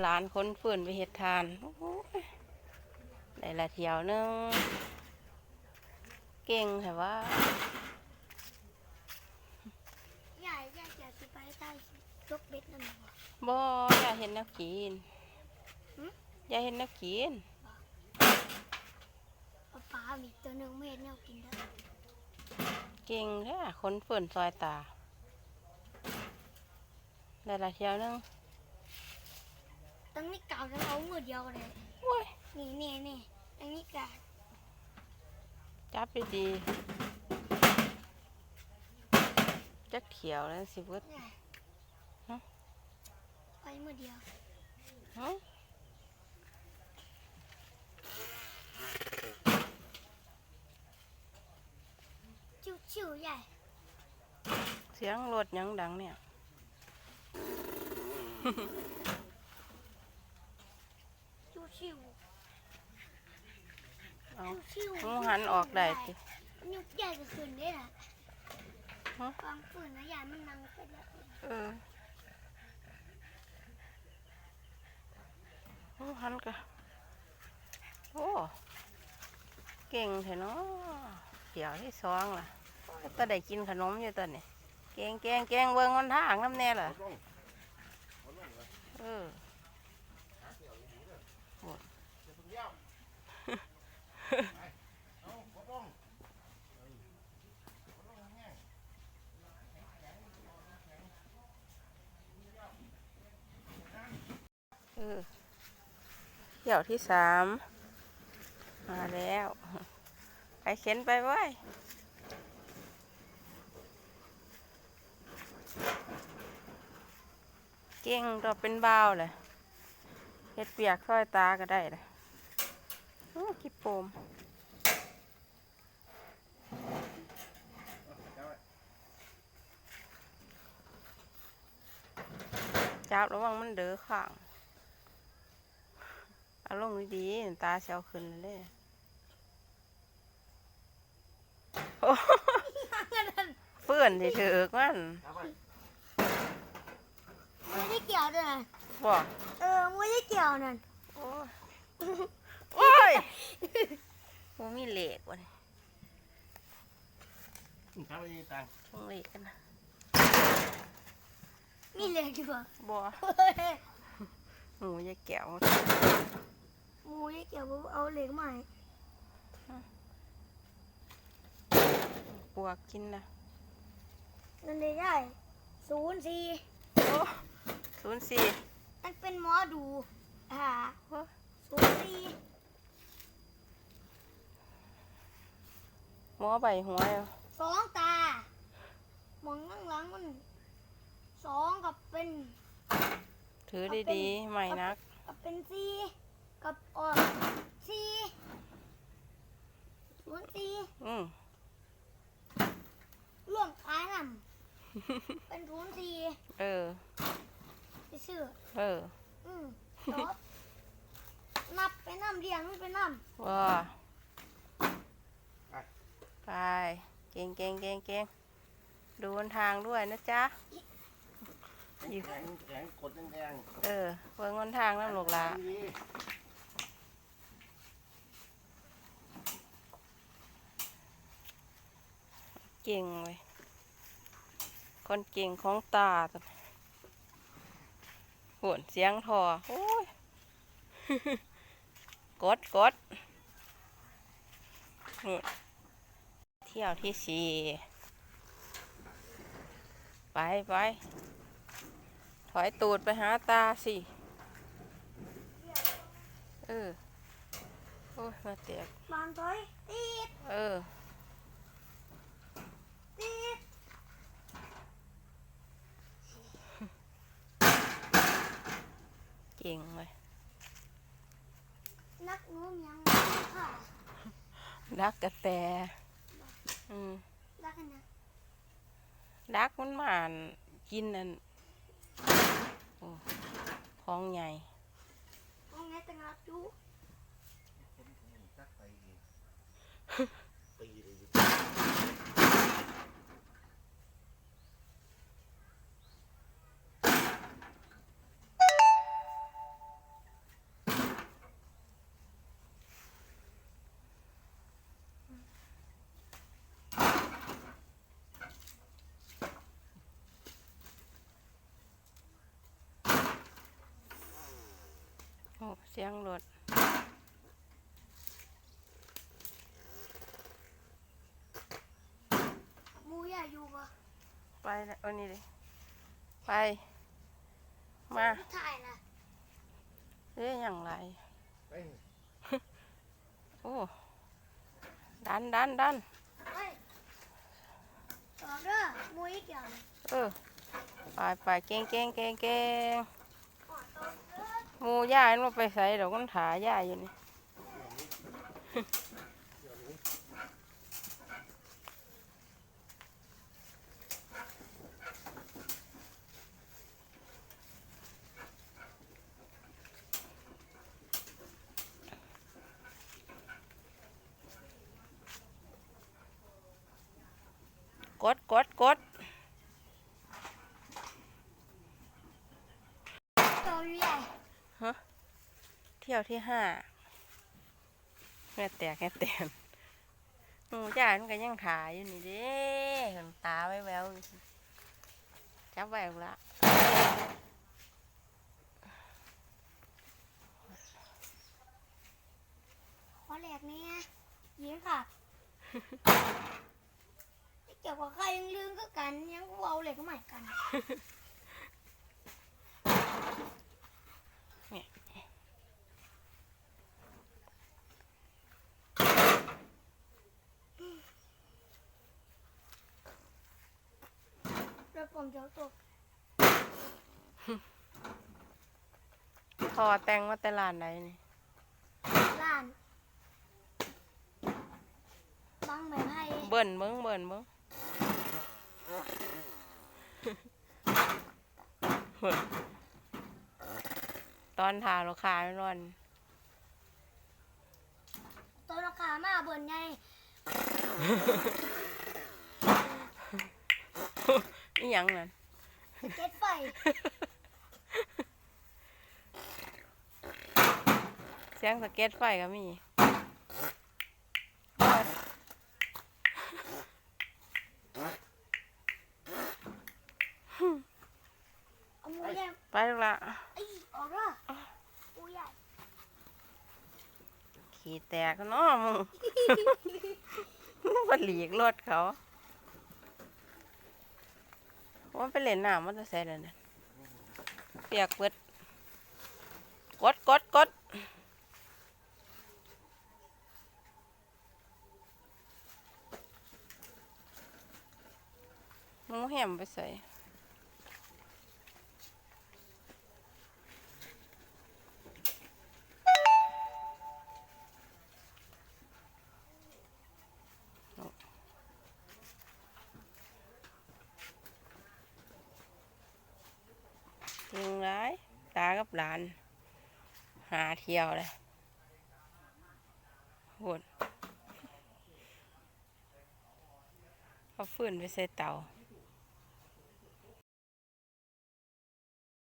หลานคนฝืนไปเฮ็ดทานโอ้โหได้ละเที่ยวหนึง เก่งแต่ว่าใหญ่ใหญ่จะสิไปใต้ยกเบ็ดนั่นบ่บ่อย่าเห็นแนักกินหึอย่าเห็นแนักกินเอาปลามีตัวหนึงไม่เห็นแนวกินได้เก่งแท้คนฝืนซอยตาได้ละเที่ยวหนึง ตั้งนี่เก่าทั้งเอามือเดียวกันเลยโอ้ยนี่นี่นี่ตั้งนี่กาจับดีๆจักเขียวแล้วสิเบิดใหญ่ฮะไปมือเดียวฮะชิวๆใหญ่เสียงรถหยังดังเนี่ย ชิวเอาๆชิวหมูหันออกได้ติยุกใหญ่ก็ขึ้นได้ล่ะฮะวางฝืนนะใหญ่มันนั่งไปแล้วเออหมูหันกะโอ้เก่งแท้เนาะเดี๋ยวที่สองล่ะโอ้ยตอนได้กินขนมอยู่ตอนนี้เก่งเก่งเก่งเบิ่งคนทางน้ำแน่ล่ะเออ เออเที่ยวที่สาม มาแล้ว ไปเข็นไปไว้ยเก่งเราเป็นบ่าวเลยเฮ็ดเปียกซอยตาก็ได้เลย โอ้คิดโปมจับระวังมันเดือข้างเอาลงดีๆตาเชียวขึ้นเลยโอ้เปื่อนที่ถือกมันไม่ได้เกี่ยวด้วยนะบอกเออไม่ได้เกี่ยวนั่นโอ้ ยโอ้ยมันมีเหล็กวะนี่ครับไอ้ตังต้องเหล็กกันนะมีเหล็กอยู่บ่บ่เฮ้ยหมูยายแก้วหมูได้เกี่ยวบ่เอาเหล็กมาให้ปวกกินนะนั่นเลยได้ศูนย์สี่โอ้ศูนย์สี่มันเป็นหมอดูหา โอ้ ศูนย์สี่ หมอใบหัวเอาสองตา มองข้างหลังมันสองกับเป็นถือดีๆไม่นัก กับเป็นสี่กับออกสี่ศูนย์สี่อืมร่วมท้ายนำเป็นศูนย์สี่เออ ไปซื้อเออ อืมจบนับไปน้ำเรียงมันไปน้ว่า ไป เก่งเก่งเก่งเก่งดูบนทางด้วยนะจ๊ะอยู่แข็งแข็งกดแดงเออเบิ่งบนทางน้ำลูกหลาดีเก่งเว้ยคนเก่งของตาตัวนี้โหนเสียงทอโอ้ย กดกดนี่เที่ยวที่สี่ไปไปถอยตูดไปหาตาสิ เออ โอ้ยมาเตียกำบานถอยตีดเออตีดเก่งเลยนักหนู้ยังค่ะรักกระแต อืมรักกันนะรักมันหมานกินนั่นโอ้ของใหญ่มองไงแต่งรักจูจักไปเองตีเลย โเสียงรถหมูใหญ่อยู่ปะไปนะเอานี่ดิไป มาถ่ายนะเอ๊ยอย่างไรเอ้ยโอ้ ดันดันดันเฮ้ยต่อเด้อหมูอีกอย่างเออ ไปไปเก่งเก่งเก่งเก่งอ๋อต่อเด้อห มูย่ามันไปใส่ดอกมันถาย่าอยู่นี่กดกดกด ต่อใหญ่ เที่ยวที่ห้าแม่แตกแม่แตนหมูย่ายมันก็ยังถาอยู่นี่เด้เห็นตาไว้แววอยู่จับไว้เอาละขอแหลกเนี่ยยิงค่ะไม่เกี่ยวกับใครยังลืมก็กันยังกูเอาเหล็กก็ใหม่กันรถ ผมเดี๋ยวตกพอแต่งมาแต่ลานไหนนี่ล้านบังไม้ไผ่เบิ่นเบิ้งเบิ่นเบิ้งเบิ่นตอนถาลูกค้าไม่ร้อนต้นราคามาเบิ่นไง นี่ยังนั่นเก็ตไฟเสียงสะเก็ตไฟก็มีเอาหมูใหญ่ไปลูกละไอ้ยออกละหมูใหญ่ขี่แตกเนาะมึงมันหลีกรถเขา ว่าไปเล่นน้ำมันจะใส่เลยเนี่ยเปียกเปิดกดกดกดหมูแหมไปใส่ จริงไรตากับหลาน หาเที่ยวเลยโหดเอาฟืนไปใส่เตา